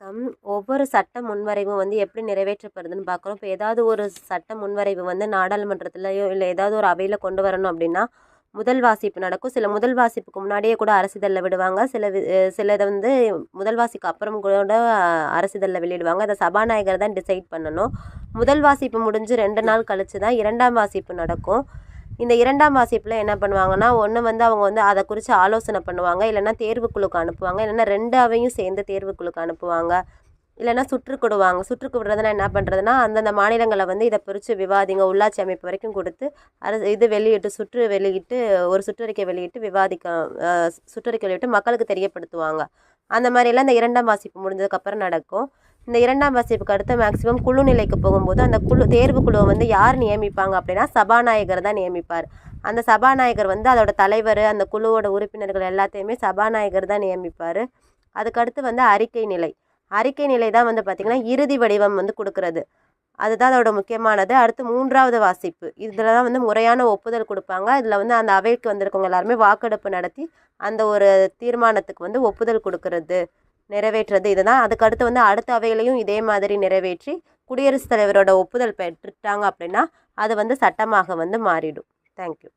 Come ஒவ்வொரு சட்ட முன்வரைவும் வந்து எப்படி நிறைவேற்றப்படுதுன்னு பார்க்குறோம். இப்போ ஏதாவது ஒரு சட்ட முன்வரைவு வந்து நாடாளுமன்றத்துலையோ இல்லை ஏதாவது ஒரு அவையில் கொண்டு வரணும் அப்படின்னா முதல் வாசிப்பு நடக்கும். சில முதல் வாசிப்புக்கு முன்னாடியே கூட அரசிதழில் விடுவாங்க. சில சில இதை வந்து முதல் வாசிக்கு அப்புறம் கூட அரசிதழில் வெளியிடுவாங்க. அதை சபாநாயகர் தான் டிசைட் பண்ணணும். முதல் வாசிப்பு முடிஞ்சு ரெண்டு நாள் கழிச்சு தான் இரண்டாம் வாசிப்பு நடக்கும். இந்த இரண்டாம் வாசிப்பில் என்ன பண்ணுவாங்கன்னா ஒன்று வந்து அவங்க வந்து அதை குறித்து ஆலோசனை பண்ணுவாங்க. இல்லைன்னா தேர்வுக்குழுக்கு அனுப்புவாங்க. இல்லைன்னா ரெண்டு அவையும் சேர்ந்து தேர்வுக்குழுக்கு அனுப்புவாங்க. இல்லைன்னா சுற்றுக்கிடுவாங்க சுற்றுக்கு விடுறதுனா என்ன பண்ணுறதுனா அந்தந்த மாநிலங்களை வந்து இதை பிரித்து விவாதிங்க. உள்ளாட்சி அமைப்பு வரைக்கும் கொடுத்து அரசு இது வெளியிட்டு சுற்று வெளியிட்டு ஒரு சுற்றறிக்கை வெளியிட்டு விவாதிக்க சுற்றறிக்கை வெளியிட்டு மக்களுக்கு தெரியப்படுத்துவாங்க. அந்த மாதிரிலாம் இந்த இரண்டாம் வாசிப்பு முடிஞ்சதுக்கப்புறம் நடக்கும். இந்த இரண்டாம் வாசிப்புக்கு அடுத்து மேக்சிமம் குழு நிலைக்கு போகும்போது அந்த குழு தேர்வு குழுவை வந்து யார் நியமிப்பாங்க அப்படின்னா சபாநாயகர் தான் நியமிப்பார். அந்த சபாநாயகர் வந்து அதோட தலைவர் அந்த குழுவோட உறுப்பினர்கள் எல்லாத்தையுமே சபாநாயகர் தான் நியமிப்பார். அதுக்கடுத்து வந்து அறிக்கை நிலை. அறிக்கை நிலை தான் வந்து பார்த்திங்கன்னா இறுதி வடிவம் வந்து கொடுக்கறது. அதுதான் அதோட முக்கியமானது. அடுத்து மூன்றாவது வாசிப்பு. இதில் தான் வந்து முறையான ஒப்புதல் கொடுப்பாங்க. இதில் வந்து அந்த அவைக்கு வந்திருக்கவங்க எல்லாருமே வாக்கெடுப்பு நடத்தி அந்த ஒரு தீர்மானத்துக்கு வந்து ஒப்புதல் கொடுக்கறது. நிறைவேற்றுறது இதுதான் அதுக்கடுத்து வந்து அடுத்த அவையிலையும் இதே மாதிரி நிறைவேற்றி குடியரசுத் தலைவரோட ஒப்புதல் பெற்றுட்டாங்க அப்படின்னா அது வந்து சட்டமாக வந்து மாறிடும். தேங்க்யூ